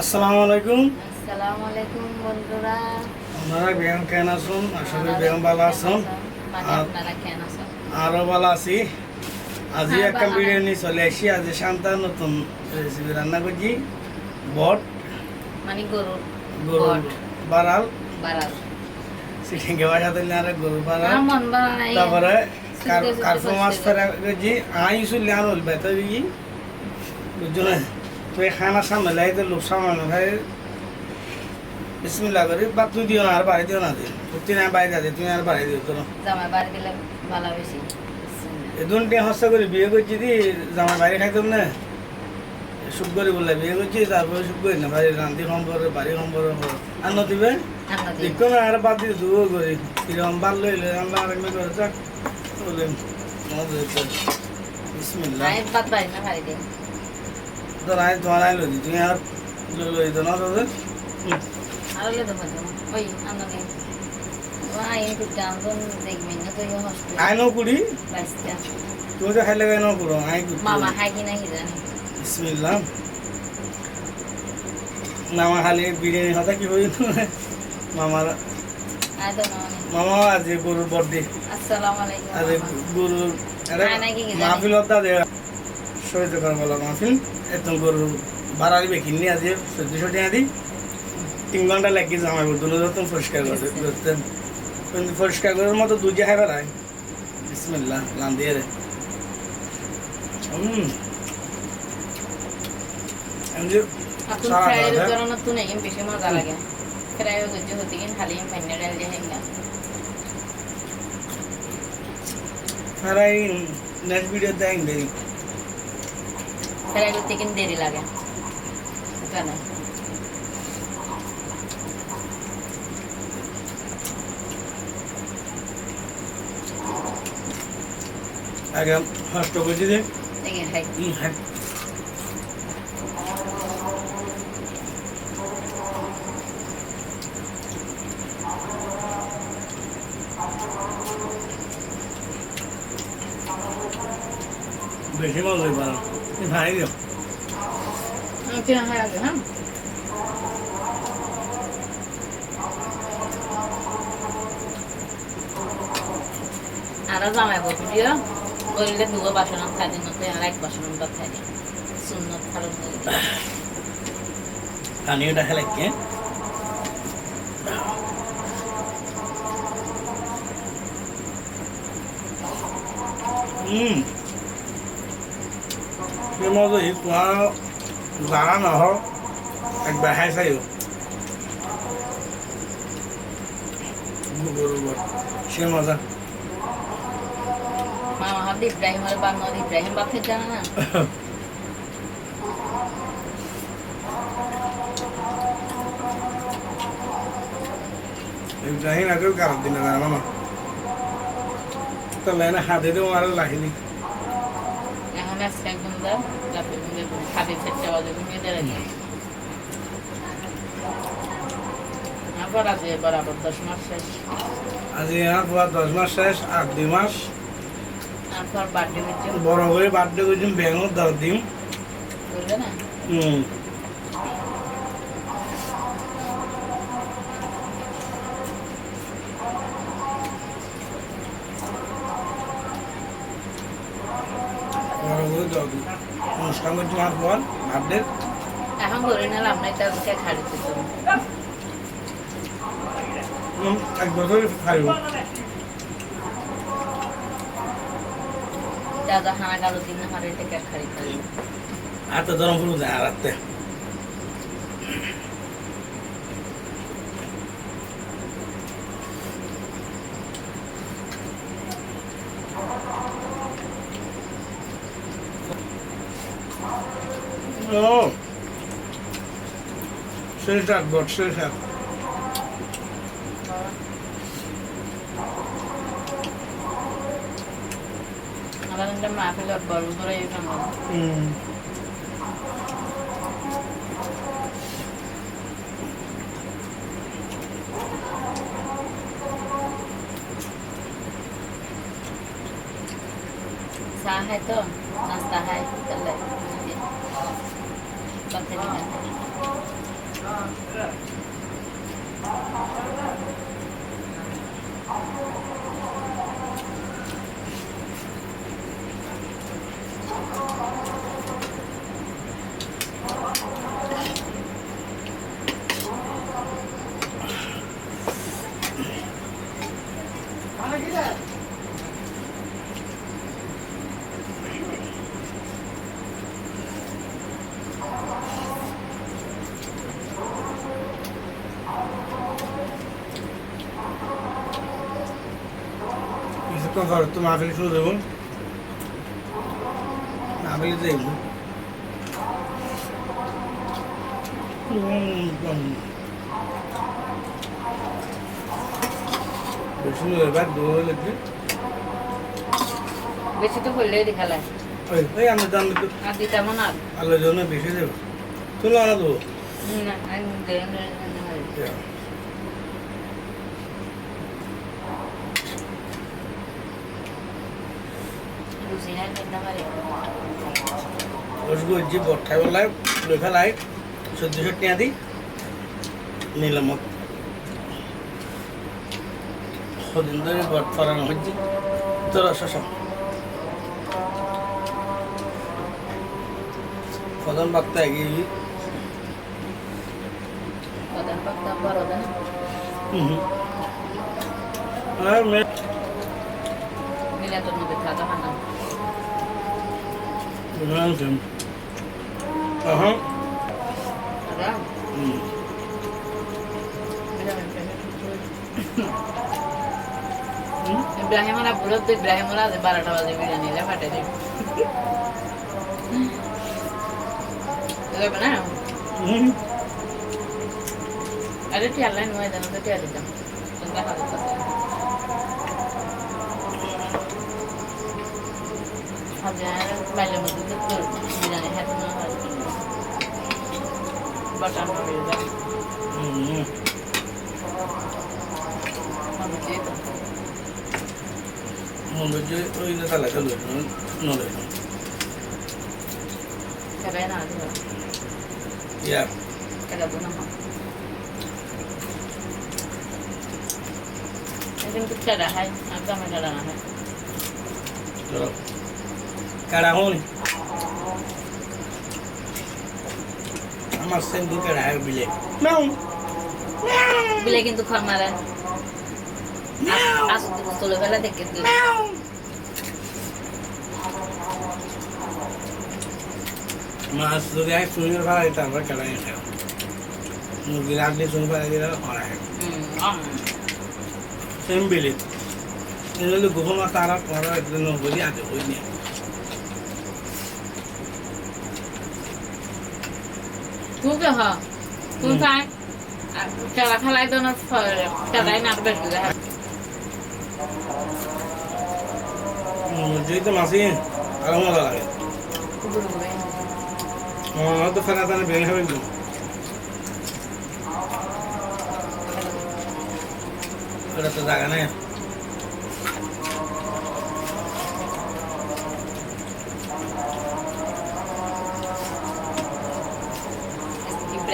আসসালামু আলাইকুম। আসসালামু আলাইকুম বন্ধুরা। আপনারা বেগম কেন আশা করি বেগম ভালো আছেন। মানে আরও ভালো আছি। আজি হ্যাঁ, একটা বিরিয়ানি চলে আসি। আজি শান্তা নতুন রেসিপি রান্না করছি। বট। মানে গরুর গরুর। বাড়াল। বাড়াল। সিটিংকে বাসা দিলে আর গরুর বাড়াল। তারপরে কার শুনতে শুনতে কার্ফো মাছ ফেরা করছি। আই শুনলে আর হল বেতর বুঝছ না তুই খানা সামনে লাই তো লোক সামনে ভাই বিসমিল্লাহ করি বা তুই দিও না আর বাড়ি দিও না দিও তুই না বাড়ি দে তুই আর বাড়ি দিও তোর বেশি। হস্তা করে বিয়ে করছি দি জামাই বাইরে খাইতাম না সুখ করে বললে বিয়ে করছি তারপরে সুখ করি না বাড়ি রান্তি সম্পর্ক বাড়ি সম্পর্ক আর দিই দেখো না আর বাদ দিয়ে দুও করি। কীরকম ভালো লইলে আমরা আর এমনি করে যাক। বলে তোমার আয় লই তুমি আর লই না তোদের? আর লে দেবো ওই আমরা দিই আই কুটা আনতন দেখবেন না তো এই হস্টেল আয় কুড়ি? বাইসটা তুমি তো খাইলে গাই কুড়ো আয় কুড়ি। মামা খাই কি না জানি। বিসমিল্লাহ। মামা খালি বিরিয়ানি হতা কি হইল? মামার মামা। আজ গরুর বর্দি। আসসালামু আলাইকুম আজ মামা। গরুর দে সহিত কর বলা মাহফিল এত বাড়ালি বেকিনি আজ চোদ্দশো টাকা দি তিন ঘণ্টা লাগি জামাই বলতো যত পরিষ্কার করতে করতেন কিন্তু পরিষ্কার করার মতো দুধ খাই বেড়ায় বিসমিল্লাহ লান্দিয়ে রে হুম বেশি মজা লাগে। হতে গিয়ে খালি দিয়ে দেই। ফ্রাই করতে কিন্তু দেরি লাগে। কেন আগে ফার্স্ট করছি যে দেখে হ্যাঁ বেশি মজা পারো ভাই দিও কেন খাই আগে হ্যাঁ? আরও জামাই বলবি দিও বললে দুগো বাসন খাই দিন তো আর এক বাসন ভাত খাই দিন সুন্নত ফারুক পানি ওটা খেলে কে হুম। সে মজা ই তোমার জানা নহর একবার খাই চাইও গরুর সে মজা মামা হাত ইব্রাহিম আর বাংলা ইব্রাহিম বাপ খেতে জানে না? ইব্রাহিম আগেও কারণ দিন না। মামা তো লাইনে হাতে দেবো আরও এখন আজকে একদম দাও লাফে খাবে ফেটে বাজে ঘুমিয়ে দেয় আবার আছে বরাবর দশ মাস শেষ। আজ পর দশ মাস শেষ আর দুই মাস। তারপর বড় হয়ে বার্থডে করছিলাম ব্যাঙর দশ দিন না? হুম। করে দশ দিন অনুষ্ঠান করছি না তাদেরকে খাড়ি দিত এক দাদা হানা গালো দিন হারে থেকে খাড়ি খাড়ি তো ধরম পুরো যায় เออซื่อสัตย์บทซื่อสัตย์อะไรมันจะมาเป็นแบบบอลลูนอะไรอย่างเงี้ยอืม सा है तो नाश्ता है चल रहा है 啊啊，好，পর তো মাহফিল শুরু দেবো। মাহফিল এবার দৌড়ে লাগবে বেশি তো করলেই দেখা লাগে। ওই ওই আমি দাম একটু আর দিতাম না। আলোর জন্য বেশি দেবো। তুলো আনা দেবো? না আমি দেন রুচি না কিনতে পারি রসগো যে বর্ষায় বেলায় সত্যি সত্যি আদি নিলাম সদিন ধরে বট ফরানো হচ্ছে তোর শশা প্রধান বার্তা এগিয়ে প্রধান পাক্তা বড় দেন। আর মেয়ে মিলাটোর মধ্যে থাকা হানা বুঝলাম তখন আরা হুম ইব্রাহিম আলা বুড়ো তো ইব্রাহিম আলা বারোটা বাজে বিরিয়ানি এলে ফাটে দিবি না আরে টিয়ার লাইন নয় জানো তো টিয়ার দিতাম কাছে হাজার বাইরের মধ্যে তো তোর বিরিয়ানি হাতে না হয় বাটার হবে হুম হবে যে তো মনে হচ্ছে ওই তালা খেলো নলে কেবে না দিবা ইয়া কেবে তো না কিন্তু কেডা হন আমার সেম দু কাড়া হয় বিলে। নাও। বিলে কিন্তু খর মারে। আস তোলে বেলা দেখে দিল মাছ যদি আয় শুনে ফেলা দিতে আমরা কাড়া নিয়ে মুরগি রাখলে শুনে ফেলা দিলে হরা সেম বিলে। এগুলো গোপন মাছ তারা পড়া একদিন বলি আগে ওই নিয়ে কেডা খেলাই তো মাছই আরও মজা লাগে। আমার তো ফেরা তাহলে বের হবে একদম ওটা তো জায়গা নেই।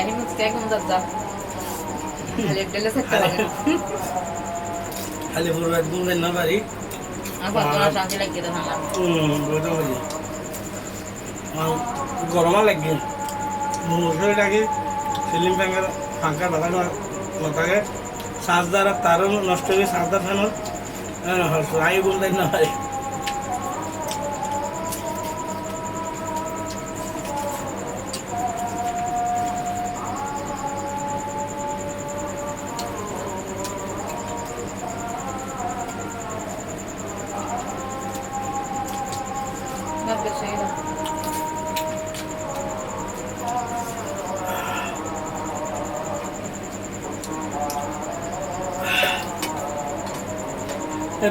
ইব্রাহিম হচ্ছে এখন দাদা খালি ডেলে থাকতে পারে না খালি পুরো একদম না পারি আমার কত শান্তি লাগিয়ে তো ভাঙলাম হুম বুঝতে পারি আমার গরম লাগে সিলিং ফাঁকা না থাকে সাজদার তারও নষ্ট হয়ে সাজদার ফ্যানের আগে বলতে না পারে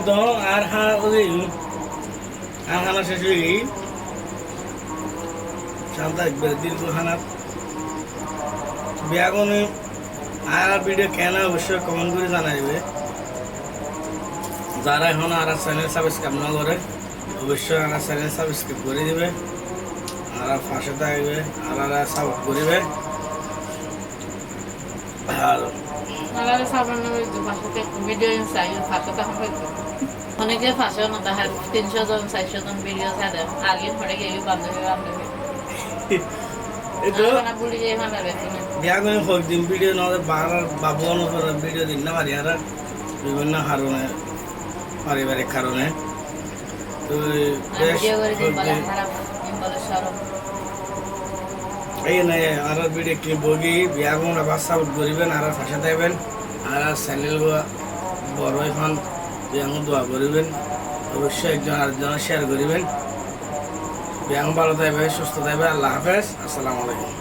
তো আর হ্যাঁ ওই আর হানা শেষ হয়ে গেই শান্তা একবার দীর্ঘ হানার বিয়াগনে আর ভিডিও কেন অবশ্যই কমেন্ট করে জানাইবে। যারা এখন আর চ্যানেল সাবস্ক্রাইব না করে। অবশ্যই আর চ্যানেল সাবস্ক্রাইব করে দিবে আর পাশে থাকবে আর আর সাপোর্ট করিবে। আর অনেকে ফাঁসে না তাহার তিনশো জন চারশো জন ভিডিও ছাড়ে আগে বান্ধবী বান্ধবী। বিয়া করে হোক দিন ভিডিও নহলে বাবু অনুসরণ ভিডিও দিন না পারি আর বিভিন্ন কারণে পারিবারিক কারণে। এই নাই আর ভিডিও ক্লিপ বগি, বিয়া আবার সাপোর্ট করিবেন আর ফাঁসে থাকবেন আর চ্যানেল বড় এখন বিয়া দোয়া করিবেন, অবশ্যই একজন আরেকজনের শেয়ার করিবেন। ব্যায়াম ভালো থাকবে সুস্থ থাকবে আল্লাহ হাফেজ, আসসালামু আলাইকুম।